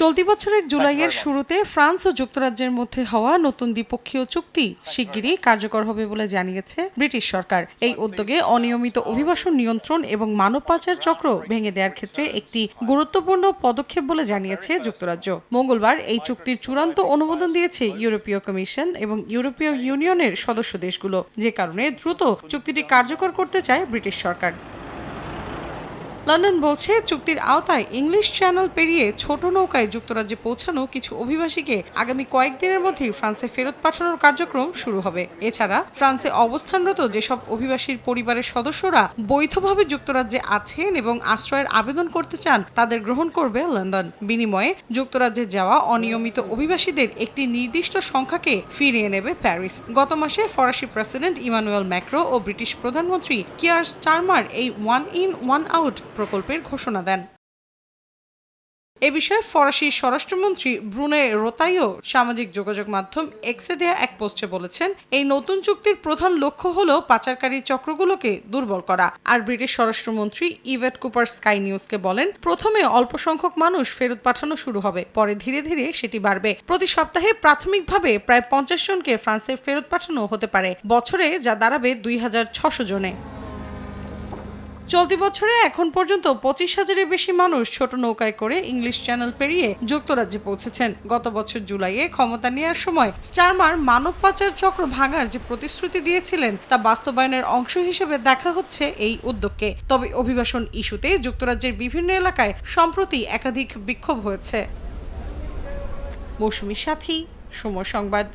চলতি বছরের জুলাইয়ের শুরুতে ফ্রান্স ও যুক্তরাজ্যের মধ্যে হওয়া নতুন দ্বিপক্ষীয় চুক্তি শিগগিরই কার্যকর হবে বলে জানিয়েছে ব্রিটিশ সরকার। এই উদ্যোগে অনিয়মিত অভিবাসন নিয়ন্ত্রণ এবং মানব পাচার চক্র ভেঙে দেওয়ার ক্ষেত্রে একটি গুরুত্বপূর্ণ পদক্ষেপ বলে জানিয়েছে যুক্তরাজ্য। মঙ্গলবার এই চুক্তির চূড়ান্ত অনুমোদন দিয়েছে ইউরোপীয় কমিশন এবং ইউরোপীয় ইউনিয়নের সদস্য দেশগুলো যে কারণে দ্রুত চুক্তিটি কার্যকর করতে চায় ব্রিটিশ সরকার। লন্ডন বলছে, চুক্তির আওতায় ইংলিশ চ্যানেল পেরিয়ে ছোট নৌকায় যুক্তরাজ্যে পৌঁছানো কিছু অভিবাসীকে আগামী কয়েকদিনের মধ্যেই ফ্রান্সে ফেরত পাঠানোর কার্যক্রম শুরু হবে। এছাড়া ফ্রান্সে অবস্থানরত যেসব অভিবাসীর পরিবারের সদস্যরা বৈধভাবে যুক্তরাজ্যে আছেন এবং আশ্রয়ের আবেদন করতে চান, তাদের গ্রহণ করবে লন্ডন। বিনিময়ে যুক্তরাজ্যে যাওয়া অনিয়মিত অভিবাসীদের একটি নির্দিষ্ট সংখ্যাকে ফিরিয়ে নেবে প্যারিস। গত মাসে ফরাসি প্রেসিডেন্ট ইমানুয়েল ম্যাক্রো ও ব্রিটিশ প্রধানমন্ত্রী কিয়ার স্টারমার এই ওয়ান ইন, ওয়ান আউট প্রকল্পের ঘোষণা দেন। এ বিষয়ে ফরাসি স্বরাষ্ট্রমন্ত্রী ব্রুনে রোতাইও সামাজিক যোগাযোগ মাধ্যম এক্সে দেয়া এক পোস্টে বলেছেন, এই নতুন চুক্তির প্রধান লক্ষ্য হল পাচারকারী চক্রগুলোকে দুর্বল করা। আর ব্রিটিশ স্বরাষ্ট্রমন্ত্রী ইভেট কুপার স্কাই নিউজকে বলেন, প্রথমে অল্প সংখ্যক মানুষ ফেরত পাঠানো শুরু হবে, পরে ধীরে ধীরে সেটি বাড়বে। প্রতি সপ্তাহে প্রাথমিকভাবে প্রায় পঞ্চাশ জনকে ফ্রান্সে ফেরত পাঠানো হতে পারে। বছরে যা দাঁড়াবে দুই হাজার ছশো জনে। চলতি বছরে এখন পর্যন্ত পঁচিশ হাজারের বেশি মানুষ ছোট নৌকায় করে ইংলিশ চ্যানেল পেরিয়ে যুক্তরাজ্যে পৌঁছেছেন। গত বছর জুলাইয়ে ক্ষমতা নেওয়ার সময় স্টারমার মানব পাচার চক্র ভাঙার যে প্রতিশ্রুতি দিয়েছিলেন, তা বাস্তবায়নের অংশ হিসেবে দেখা হচ্ছে এই উদ্যোগকে। তবে অভিবাসন ইস্যুতে যুক্তরাজ্যের বিভিন্ন এলাকায় সম্প্রতি একাধিক বিক্ষোভ হয়েছে। মৌসুমী সাথী, সময় সংবাদ।